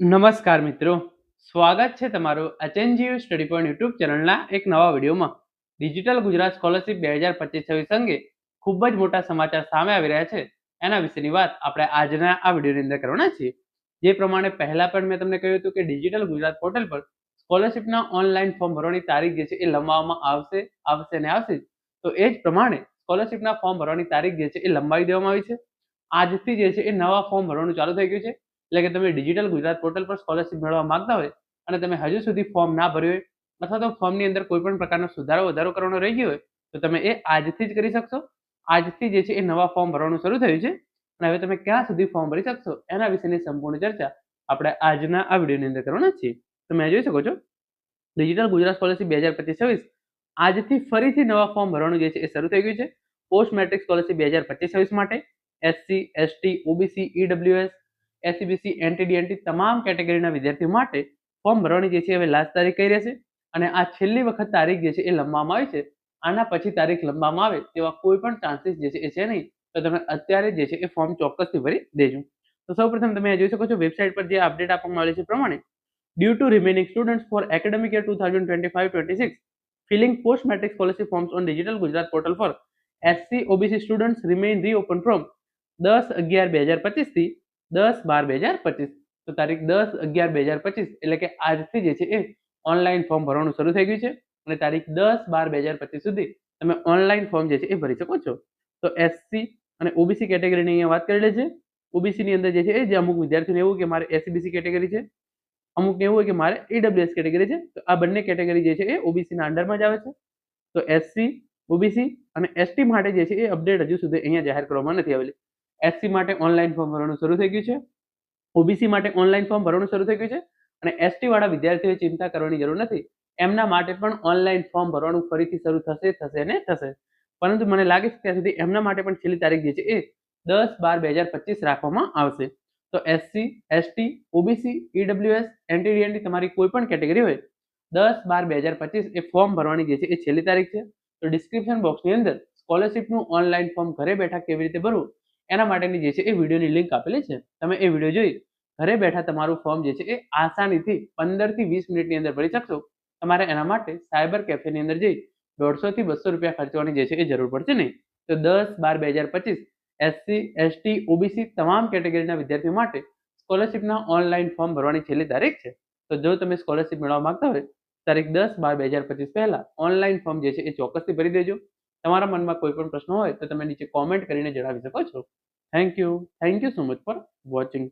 નમસ્કાર મિત્રો. સ્વાગત છે તમારું એચએનજીયુ સ્ટડી પોઈન્ટ યુટ્યુબ ચેનલના એક નવા વિડીયોમાં. ડિજિટલ ગુજરાત સ્કોલરશિપ બે હજાર પચીસ છવ્વીસ અંગે ખૂબ જ મોટા સમાચાર સામે આવી રહ્યા છે. એના વિશેની વાત આપણે આજના આ વિડીયોની અંદર કરવાના છીએ. જે પ્રમાણે પહેલાં પણ મેં તમને કહ્યું હતું કે ડિજિટલ ગુજરાત પોર્ટલ પર સ્કોલરશિપના ઓનલાઈન ફોર્મ ભરવાની તારીખ જે છે એ લંબાવવામાં આવશે આવશે ને આવશે. તો એ જ પ્રમાણે સ્કોલરશિપના ફોર્મ ભરવાની તારીખ જે છે એ લંબાવી દેવામાં આવી છે. આજથી જે છે એ નવા ફોર્મ ભરવાનું ચાલુ થઈ ગયું છે. એટલે કે તમે ડિજિટલ ગુજરાત પોર્ટલ પર સ્કોલરશિપ મેળવવા માંગતા હોય અને તમે હજુ સુધી ફોર્મ ના ભર્યું હોય, અથવા તો ફોર્મની અંદર કોઈ પણ પ્રકારનો સુધારો વધારો કરવાનો રહી ગયો હોય, તો તમે એ આજથી જ કરી શકશો. આજથી જે છે એ નવા ફોર્મ ભરવાનું શરૂ થયું છે અને હવે તમે ક્યાં સુધી ફોર્મ ભરી શકશો એના વિશેની સંપૂર્ણ ચર્ચા આપણે આજના આ વિડીયોની અંદર કરવાના છીએ. તમે જોઈ શકો છો ડિજિટલ ગુજરાત સ્કોલરશિપ બે હજાર પચીસ છવ્વીસ આજથી ફરીથી નવા ફોર્મ ભરવાનું જે છે એ શરૂ થઈ ગયું છે. પોસ્ટ મેટ્રિક સ્કોલરશિપ બે હજાર પચીસ છવ્વીસ માટે SC ST OBC EWS SCBC NT DNT તમામ કેટેગરીના વિદ્યાર્થીઓ માટે ફોર્મ ભરવાની જે છે હવે લાસ્ટ તારીખ કઈ રહેશે? અને આ છેલ્લી વખત તારીખ જે છે એ લંબાવવામાં આવી છે. આના પછી તારીખ લંબાવવામાં આવે તેવા કોઈ પણ ચાન્સીસ જે છે એ છે નહીં. તો તમે અત્યારે જે છે એ ફોર્મ ચોક્કસથી ભરી દેજો. તો સૌપ્રથમ તમે જોઈ શકો છો વેબસાઇટ પર જે અપડેટ આપવામાં આવેલી છે પ્રમાણે due to remaining students for academic year two thousand twenty five twenty six filling post matric scholarship forms on digital Gujarat portal for SC OBC students remain reopen from દસ અગિયાર, બે હજાર પચીસથી દસ બાર બે હજાર પચીસ. તો તારીખ દસ અગિયાર બે હજાર પચીસ, એટલે કે આજથી જે છે એ ઓનલાઈન ફોર્મ ભરવાનું શરૂ થઈ ગયું છે. અને તારીખ દસ બાર બે હજાર પચીસ સુધી તમે ઓનલાઈન ફોર્મ જે છે એ ભરી શકો છો. તો એસસી અને ઓબીસી કેટેગરીની અહીંયા વાત કરેલી છે ઓબીસીની અંદર જે છે એ, જે અમુક વિદ્યાર્થીઓને એવું કે મારે એસસીબીસી કેટેગરી છે, અમુકને એવું હોય કે મારે ઈડબ્લ્યુએસ કેટેગરી છે, તો આ બંને કેટેગરી જે છે એ ઓબીસીના અંડરમાં જ આવે છે. તો એસસી ઓબીસી અને એસટી માટે જે છે એ અપડેટ હજુ સુધી અહીંયા જાહેર કરવામાં નથી આવેલી. એસસી માટે ઓનલાઈન ફોર્મ ભરવાનું શરૂ થઈ ગયું છે. ઓબીસી માટે ઓનલાઈન ફોર્મ ભરવાનું શરૂ થઈ ગયું છે. અને એસટી વાળા વિદ્યાર્થીઓએ ચિંતા કરવાની જરૂર નથી. એમના માટે પણ ઓનલાઈન ફોર્મ ભરવાનું ફરીથી શરૂ થશે થશે ને થશે. પરંતુ મને લાગે છે ત્યાં સુધી એમના માટે પણ છેલ્લી તારીખ જે છે એ દસ બાર બે હજાર પચીસ રાખવામાં આવશે. તો SC ST OBC EWS NT DNT તમારી કોઈ પણ કેટેગરી હોય, દસ બાર બે હજાર પચીસ એ ફોર્મ ભરવાની જે છે એ છેલ્લી તારીખ છે. તો ડિસ્ક્રિપ્શન બોક્સની અંદર સ્કોલરશિપનું ઓનલાઈન ફોર્મ ઘરે બેઠા કેવી રીતે ભરવું? એના માટેની જે છે એ વિડીયોની લિંક આપેલી છે. તમે એ વીડિયો જોઈ ઘરે બેઠા તમારું ફોર્મ જે છે એ આસાનીથી પંદરથી વીસ મિનિટની અંદર ભરી શકશો. તમારે એના માટે સાયબર કેફેની અંદર જઈ દોઢસોથી બસો રૂપિયા ખર્ચવાની જે છે એ જરૂર પડશે નહીં. તો દસ બાર બે હજાર પચીસ એસસી એસટી ઓબીસી તમામ કેટેગરીના વિદ્યાર્થીઓ માટે સ્કોલરશિપના ઓનલાઈન ફોર્મ ભરવાની છેલ્લી તારીખ છે. તો જો તમે સ્કોલરશિપ મેળવવા માંગતા હોય, તારીખ દસ બાર બે હજાર પચીસ પહેલાં ઓનલાઈન ફોર્મ જે છે એ ચોક્કસથી ભરી દેજો. તમારા મનમાં કોઈ પણ પ્રશ્ન હોય તો તમે નીચે કોમેન્ટ કરીને જણાવી શકો છો. Thank you thank you so much for watching